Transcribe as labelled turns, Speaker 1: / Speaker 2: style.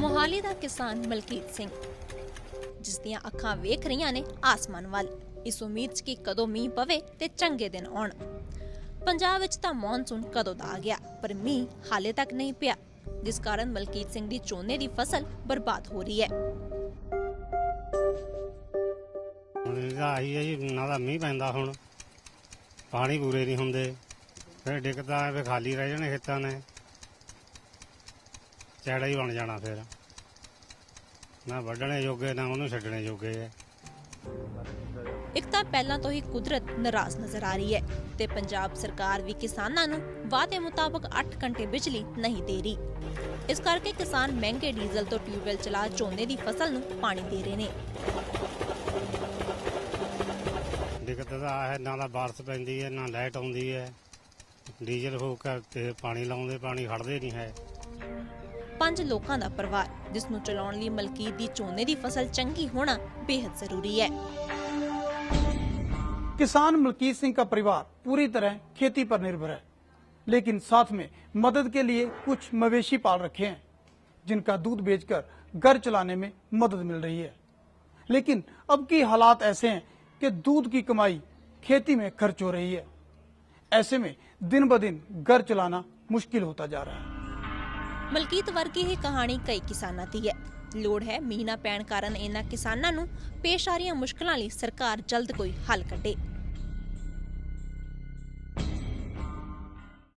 Speaker 1: ਮੋਹਾਲੀ ਦਾ ਕਿਸਾਨ ਮਲਕੀਤ ਸਿੰਘ, ਜਿਸ ਦੀਆਂ ਅੱਖਾਂ ਵੇਖ ਰਹੀਆਂ ਨੇ ਆਸਮਾਨ ਵੱਲ, ਇਸ ਉਮੀਦ 'ਚ ਕਿ ਕਦੋਂ ਮੀਂਹ ਪਵੇ ਤੇ ਚੰਗੇ ਦਿਨ ਆਉਣ। ਪੰਜਾਬ ਵਿੱਚ ਤਾਂ ਮੌਨਸੂਨ ਕਦੋਂ ਦਾ ਆ ਗਿਆ, ਪਰ ਮੀਂਹ ਹਾਲੇ ਤੱਕ ਨਹੀਂ ਪਿਆ, ਜਿਸ ਕਾਰਨ ਮਲਕੀਤ ਸਿੰਘ ਦੀ ਝੋਨੇ ਦੀ ਫਸਲ ਬਰਬਾਦ ਹੋ ਰਹੀ ਹੈ।
Speaker 2: ਹੁਣ ਇਹਦਾ ਆਹੀ ਹੈ ਜੀ, ਨਾ ਦਾ ਮੀਂਹ ਪੈਂਦਾ ਹੁਣ, ਪਾਣੀ ਪੂਰੇ ਨਹੀਂ ਹੁੰਦੇ। ਫਿਰ ਡਿੱਗਦਾ ਹੈ, ਫਿਰ ਖਾਲੀ ਰਹਿ ਜਾਣੇ ਖੇਤਾਂ ਨੇ। ਚੈੜਾ ਹੀ ਬਣ ਜਾਣਾ ਫਿਰ। ਨਾ ਵੱਢਣੇ ਜੋਗੇ ਨਾ ਉਹਨੂੰ ਛੱਡਣੇ ਜੋਗੇ ਹੈ
Speaker 1: ਇੱਕ ਤਾਂ ਪਹਿਲਾਂ ਤੋਂ ਹੀ ਕੁਦਰਤ ਨਾਰਾਜ਼ ਨਜ਼ਰ ਆ ਰਹੀ ਹੈ ਤੇ ਪੰਜਾਬ ਸਰਕਾਰ ਵੀ ਕਿਸਾਨਾਂ ਨੂੰ ਵਾਅਦੇ ਮੁਤਾਬਕ 8 ਘੰਟੇ ਬਿਜਲੀ ਨਹੀਂ ਦੇ ਰਹੀ। ਇਸ ਕਰਕੇ ਕਿਸਾਨ ਮਹਿੰਗੇ ਡੀਜ਼ਲ ਤੋਂ ਟਿਊਬਵੈਲ ਚਲਾ ਝੋਨੇ ਦੀ ਫਸਲ ਨੂੰ ਪਾਣੀ ਦੇ ਰਹੇ ਨੇ।
Speaker 2: ਦਿੱਕਤ ਤਾਂ ਹੈ ਨਾ ਦਾ ਬਾਰਿਸ਼ ਪੈਂਦੀ ਹੈ ਨਾ ਲਾਈਟ ਆਉਂਦੀ ਹੈ ਡੀਜ਼ਲ ਹੋ ਕੇ ਤੇ ਪਾਣੀ ਲਾਉਂਦੇ ਪਾਣੀ ਖੜਦੇ ਨਹੀਂ ਹੈ।
Speaker 1: ਪੰਜ ਲੋਕਾਂ ਦਾ ਪਰਿਵਾਰ ਜਿਸ ਨੂੰ ਚਲਾਉਣ ਲਈ ਮਲਕੀਤ ਦੀ ਝੋਨੇ ਦੀ ਫਸਲ ਚੰਗੀ ਹੋਣਾ ਬੇहद ਜ਼ਰੂਰੀ ਹੈ।
Speaker 3: किसान मलकीत सिंह का परिवार पूरी तरह खेती पर निर्भर है लेकिन साथ में मदद के लिए कुछ मवेशी पाल रखे हैं जिनका दूध बेचकर घर चलाने में मदद मिल रही है लेकिन अब की हालात ऐसे हैं कि दूध की कमाई खेती में खर्च हो रही है ऐसे में दिन ब दिन घर चलाना मुश्किल होता जा रहा है
Speaker 1: ਮਲਕੀਤ ਵਰਗੀ ਹੀ ਕਹਾਣੀ ਕਈ ਕਿਸਾਨਾਂ ਦੀ ਹੈ ਲੋੜ ਹੈ ਮੀਂਹ ਨਾ ਪੈਣ ਕਾਰਨ ਇਹਨਾਂ ਕਿਸਾਨਾਂ ਨੂੰ ਪੇਸ਼ ਆ ਰਹੀਆਂ ਮੁਸ਼ਕਲਾਂ ਲਈ ਸਰਕਾਰ ਜਲਦ ਕੋਈ ਹੱਲ ਕੱਢੇ